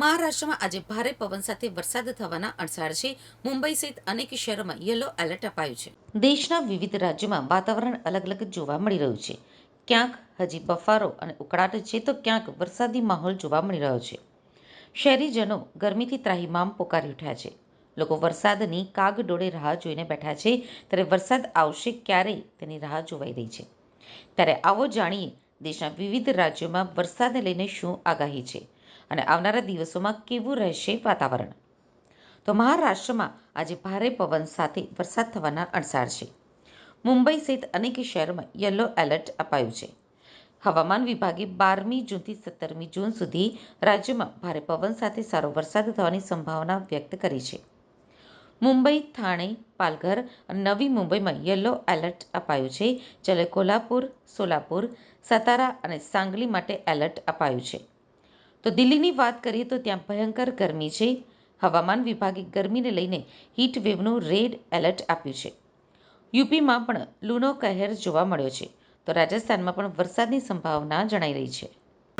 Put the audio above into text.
મહારાષ્ટ્રમાં આજે ભારે પવન સાથે વરસાદ થવાના અણસાર છે. મુંબઈ સહિત અનેક શહેરોમાં યલો એલર્ટ અપાયું છે. દેશના વિવિધ રાજ્યોમાં વાતાવરણ અલગ અલગ જોવા મળી રહ્યું છે. ક્યાંક હજી બફારો અને ઉકળાટ છે તો ક્યાંક વરસાદી માહોલ જોવા મળી રહ્યો છે. શહેરીજનો ગરમીથી ત્રાહીમામ પોકારી ઉઠ્યા છે. લોકો વરસાદની કાગડોળે રાહ જોઈને બેઠા છે. ત્યારે વરસાદ આવશે ક્યારે તેની રાહ જોવાઈ રહી છે. ત્યારે આવો જાણીએ દેશના વિવિધ રાજ્યોમાં વરસાદને લઈને શું આગાહી છે. અને આવનારા દિવસોમાં કેવું રહેશે વાતાવરણ? તો મહારાષ્ટ્રમાં આજે ભારે પવન સાથે વરસાદ થવાના અણસાર છે. મુંબઈ સહિત અનેક શહેરોમાં યલો એલર્ટ અપાયું છે. હવામાન વિભાગે બારમી જૂનથી સત્તરમી જૂન સુધી રાજ્યમાં ભારે પવન સાથે સારો વરસાદ થવાની સંભાવના વ્યક્ત કરી છે. મુંબઈ, થાણે, પાલઘર અને નવી મુંબઈમાં યલો એલર્ટ અપાયું છે, જ્યારે કોલ્હાપુર, સોલાપુર, સતારા અને સાંગલી માટે એલર્ટ અપાયું છે. તો દિલ્હીની વાત કરીએ તો ત્યાં ભયંકર ગરમી છે. હવામાન વિભાગે ગરમીને લઈને હીટ વેવનું રેડ એલર્ટ આપ્યું છે. યુપીમાં પણ લૂનો કહેર જોવા મળ્યો છે. તો રાજસ્થાનમાં પણ વરસાદની સંભાવના જણાઈ રહી છે.